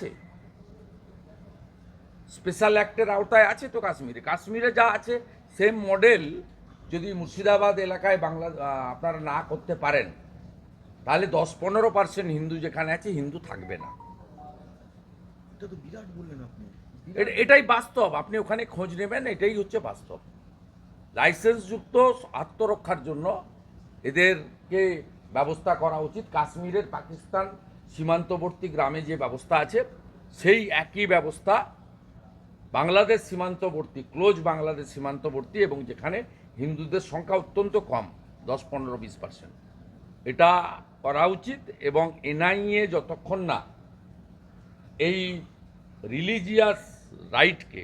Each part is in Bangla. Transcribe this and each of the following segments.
আছে। স্পেশাল অ্যাক্টের আওতায় আছে তো কাশ্মীরে। কাশ্মীরে যা আছে সেম মডেল যদি মুর্শিদাবাদ এলাকায় বাংলা আপনারা না করতে পারেন তাহলে দশ পনেরো পার্সেন্ট হিন্দু যেখানে আছে হিন্দু থাকবে না। এটা তো বিরাট বললেন আপনি। এটাই বাস্তব। আপনি ওখানে খোঁজ নেবেন এটাই হচ্ছে বাস্তব। লাইসেন্সযুক্ত আত্মরক্ষার জন্য এদেরকে ব্যবস্থা করা উচিত। কাশ্মীরের পাকিস্তান সীমান্তবর্তী গ্রামে যে ব্যবস্থা আছে, সেই একই ব্যবস্থা বাংলাদেশ সীমান্তবর্তী, ক্লোজ বাংলাদেশ সীমান্তবর্তী এবং যেখানে হিন্দুদের সংখ্যা অত্যন্ত কম, দশ, পনেরো, বিশ পার্সেন্ট এটা করা উচিত এবং এনআইএ যতক্ষণ না এই রিলিজিয়াস রাইটকে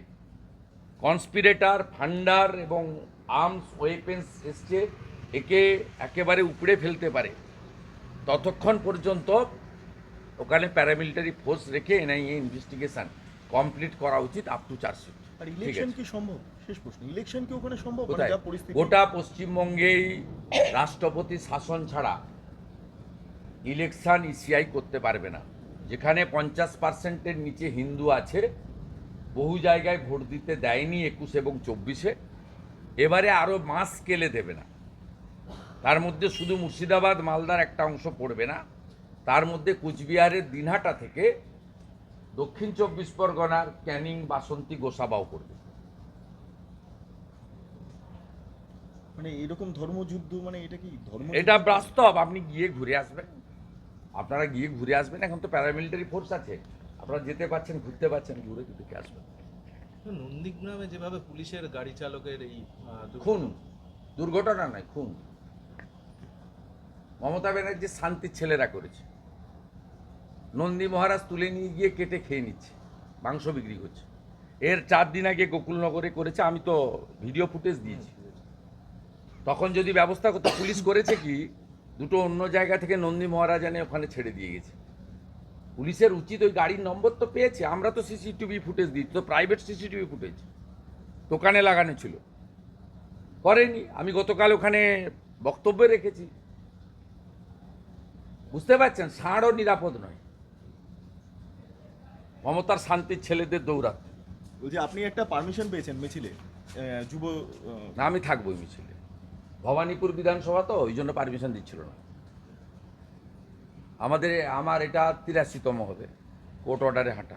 কনস্পিরেটার ফান্ডার এবং আর্মস ওয়েপেন্স এসছে একে একেবারে উপড়ে ফেলতে পারে, ততক্ষণ পর্যন্ত ওখানে প্যারামিলিটারি ফোর্স রেখে এনআইএ ইনভেস্টিগেশন কমপ্লিট করা উচিত আপ টু চার্জশিট আর ইলেকশন কি সম্ভব? শেষ প্রশ্ন ইলেকশন কি ওখানে সম্ভব? মানে যা পরিস্থিতি। গোটা পশ্চিমবঙ্গেই রাষ্ট্রপতি শাসন ছাড়া ইলেকশন ইসিআই করতে পারবে না। যেখানে পঞ্চাশ পার্সেন্টের নিচে হিন্দু আছে বহু জায়গায় ভোট দিতে দেয়নি একুশ এবং চব্বিশে। এবারে আরও মাস কেলে দেবে না। তার মধ্যে শুধু মুর্শিদাবাদ মালদার একটা অংশ পড়বে না। তার মধ্যে কুচবিহারের দিনহাটা থেকে দক্ষিণ চব্বিশ পরগনার ক্যানিং বাসন্তী গোসাবাও করবে। মানে এরকম ধর্মযুদ্ধ মানে এটা কি ধর্ম এটা বাস্তব আপনি গিয়ে ঘুরে আসবেন। আপনারা গিয়ে ঘুরে আসবেন এখন তো প্যারামিলিটারি ফোর্স আছে। আপনারা যেতে পারছেন ঘুরতে পারছেন ঘুরে দেখে আসবেন। নন্দীগ্রামে যেভাবে পুলিশের গাড়ি চালকের এই দুর্ঘটনা- খুন। দুর্ঘটনা নয় খুন। মমতা ব্যানার্জি শান্তির ছেলেরা করেছে। নন্দী মহারাজ তুলে নিয়ে গিয়ে কেটে খেয়ে নিচ্ছে, মাংস বিক্রি করছে। এর চার দিন আগে গোকুলনগরে করেছে, আমি তো ভিডিও ফুটেজ দিয়েছি। তখন যদি ব্যবস্থা করতো, পুলিশ করেছে কি, দুটো অন্য জায়গা থেকে নন্দী মহারাজ এনে ওখানে ছেড়ে দিয়ে গেছে। পুলিশের উচিত ওই গাড়ির নম্বর তো পেয়েছে, আমরা তো সিসিটিভি ফুটেজ দিই, তো প্রাইভেট সিসিটিভি ফুটেজ দোকানে লাগানো ছিল। করেনি, আমি গতকাল ওখানে বক্তব্য রেখেছি। বুঝতে পারছেন? ষাঁড়ও নিরাপদ নয়। মমতার শান্তির ছেলেদের দৌড়াতে বলছি আপনি একটা পারমিশন পেয়েছেন মিছিলে যুব না আমি থাকব ওই মিছিলে। ভবানীপুর বিধানসভা তো ওই জন্য পারমিশন দিচ্ছিল না। আমাদের আমার এটা তিরাশিতম হবে কোর্ট অর্ডারে হাঁটা।